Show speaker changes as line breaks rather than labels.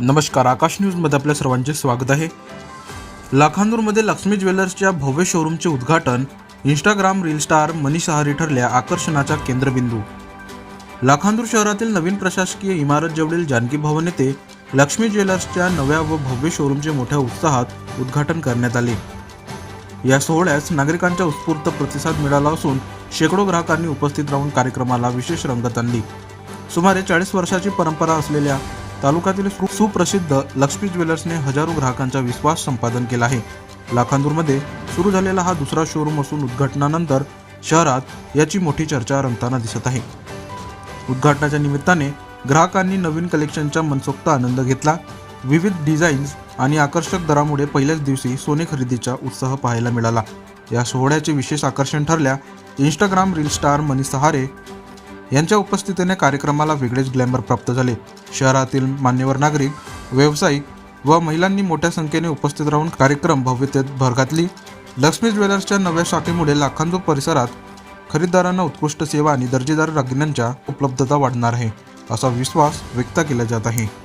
नमस्कार आकाश न्यूजमध्ये आपल्या सर्वांचे स्वागत आहे. लाखांदूरमध्ये लक्ष्मी ज्वेलर्सच्या भव्य शोरूमचे उद्घाटन Instagram reel star Manish Sahari ठरल्या आकर्षणाचा केंद्रबिंदू. लाखांदूर शहरातील नवीन प्रशासकीय इमारत जवळील जानकी भवन येथे लक्ष्मी ज्वेलर्सच्या नव्या व भव्य शोरूमचे मोठ्या उत्साहात उद्घाटन करण्यात आले. या सोहळ्यास नागरिकांचा उत्स्फूर्त प्रतिसाद मिळाला असून शेकडो ग्राहकांनी उपस्थित राहून कार्यक्रमाला विशेष रंगत आणली. सुमारे चाळीस वर्षाची परंपरा असलेल्या तालुक्यातील सुप्रसिद्ध लक्ष्मी ज्वेलर्सने हजारो ग्राहकांचा विश्वास संपादन केला आहे. लाखांदूरमध्ये सुरू झालेला हा दुसरा शोरूम असून उद्घाटनानंतर शहरात याची मोठी चर्चा रंगताना दिसत आहे. उद्घाटनाच्या निमित्ताने ग्राहकांनी नवीन कलेक्शनचा मनसोक्त आनंद घेतला. विविध डिझाईन्स आणि आकर्षक दरामुळे पहिल्याच दिवशी सोने खरेदीचा उत्साह पाहायला मिळाला. या सोहळ्याचे विशेष आकर्षण ठरल्या Instagram reel star Mani Sahare यांच्या उपस्थितीने कार्यक्रमाला वेगळेच ग्लॅमर प्राप्त झाले. शहरातील मान्यवर नागरिक व्यावसायिक व महिलांनी मोठ्या संख्येने उपस्थित राहून कार्यक्रम भव्यतेत भर घातली. लक्ष्मी ज्वेलर्सच्या नव्या शाखेमुळे लाखांदूर परिसरात खरेदीदारांना उत्कृष्ट सेवा आणि दर्जेदार दागिन्यांच्या उपलब्धता वाढणार आहे असा विश्वास व्यक्त केला जात आहे.